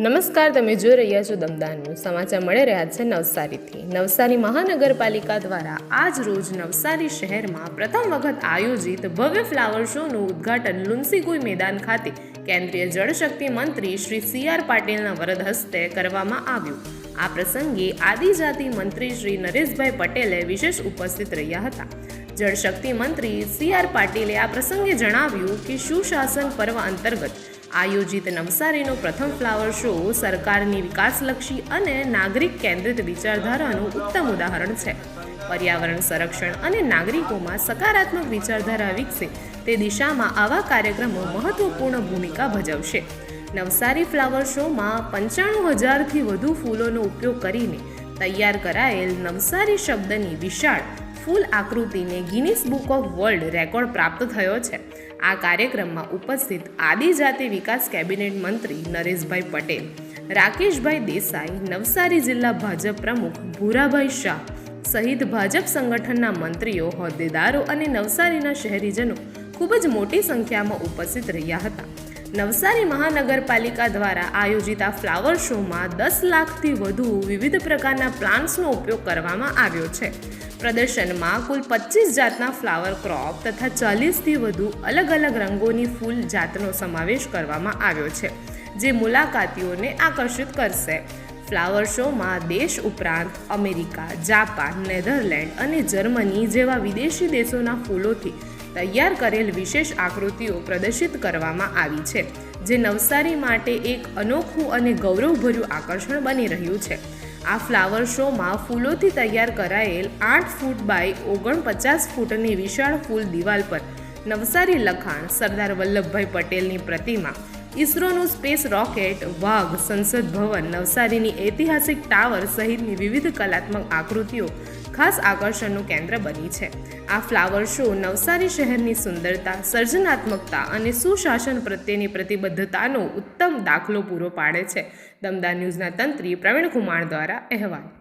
નમસ્કાર, તમે જોઈ રહ્યા છો દમદાનનું સમાચાર મળી રહ્યા છે નવસારીથી. નવસારી મહાનગરપાલિકા દ્વારા આજ રોજ નવસારી શહેરમાં પ્રથમ વખત આયોજિત ભવ્ય ફ્લાવર શોનું ઉદ્ઘાટન લુન્સીગુઈ મેદાન ખાતે કેન્દ્રીય જળશક્તિ મંત્રી શ્રી સી આર પાટીલના વરદ હસ્તે કરવામાં આવ્યું. આ પ્રસંગે આદિજાતિ મંત્રી શ્રી નરેશભાઈ પટેલે વિશેષ ઉપસ્થિત રહ્યા હતા. જળશક્તિ મંત્રી સી આર પાટીલે આ પ્રસંગે જણાવ્યું કે સુશાસન પર્વ અંતર્ગત આયોજિત નવસારીનો પ્રથમ ફ્લાવર શો સરકારની વિકાસલક્ષી અને નાગરિક કેન્દ્રિત વિચારધારાનું ઉત્તમ ઉદાહરણ છે. પર્યાવરણ સંરક્ષણ અને નાગરિકોમાં સકારાત્મક વિચારધારા વિકસે તે દિશામાં આવા કાર્યક્રમો મહત્વપૂર્ણ ભૂમિકા ભજવશે. નવસારી ફ્લાવર શોમાં પંચાણું હજારથી વધુ ફૂલોનો ઉપયોગ કરીને તૈયાર કરાયેલ નવસારી શબ્દની વિશાળ ફૂલ આકૃતિને Guinness book of world record પ્રાપ્ત થયો છે. આ કાર્યક્રમમાં ઉપસ્થિત આદિજાતિ વિકાસ કેબિનેટ મંત્રી નરેશભાઈ પટેલ, રાકેશભાઈ દેસાઈ, નવસારી જિલ્લા ભાજપ પ્રમુખ ભૂરાભાઈ શાહ સહિત ભાજપ સંગઠનના મંત્રીઓ, હોદ્દેદારો અને નવસારીના શહેરીજનો ખૂબ જ મોટી સંખ્યામાં ઉપસ્થિત રહ્યા હતા. નવસારી મહાનગરપાલિકા દ્વારા આયોજિત આ ફ્લાવર શોમાં દસ લાખથી વધુ વિવિધ પ્રકારના પ્લાન્ટ્સનો ઉપયોગ કરવામાં આવ્યો છે. પ્રદર્શનમાં કુલ પચીસ જાતના ફ્લાવર ક્રોપ તથા ચાલીસથી વધુ અલગ અલગ રંગોની ફૂલ જાતનો સમાવેશ કરવામાં આવ્યો છે, જે મુલાકાતીઓને આકર્ષિત કરશે. ફ્લાવર શોમાં દેશ ઉપરાંત અમેરિકા, જાપાન, નેધરલેન્ડ અને જર્મની જેવા વિદેશી દેશોના ફૂલોથી તૈયાર કરેલ વિશેષ આકૃતિઓ પ્રદર્શિત કરવામાં આવી છે, જે નવસારી માટે એક અનોખું અને ગૌરવભર્યું આકર્ષણ બની રહ્યું છે. આ ફ્લાવર શોમાં ફૂલોથી તૈયાર કરાયેલ આઠ ફૂટ બાય ઓગણપચાસ ફૂટની વિશાળ ફૂલ દિવાલ પર નવસારી લખાણ સરદાર વલ્લભભાઈ પટેલની પ્રતિમા, ઇસરોનું સ્પેસ રોકેટ, વાઘ, સંસદ ભવન, નવસારીની ઐતિહાસિક ટાવર સહિતની વિવિધ કલાત્મક આકૃતિઓ ખાસ આકર્ષણનું કેન્દ્ર બની છે. આ ફ્લાવર શો નવસારી શહેરની સુંદરતા, સર્જનાત્મકતા અને સુશાસન પ્રત્યેની પ્રતિબદ્ધતાનો ઉત્તમ દાખલો પૂરો પાડે છે. દમદાર ન્યૂઝના તંત્રી પ્રવીણ કુમાર દ્વારા અહેવાલ.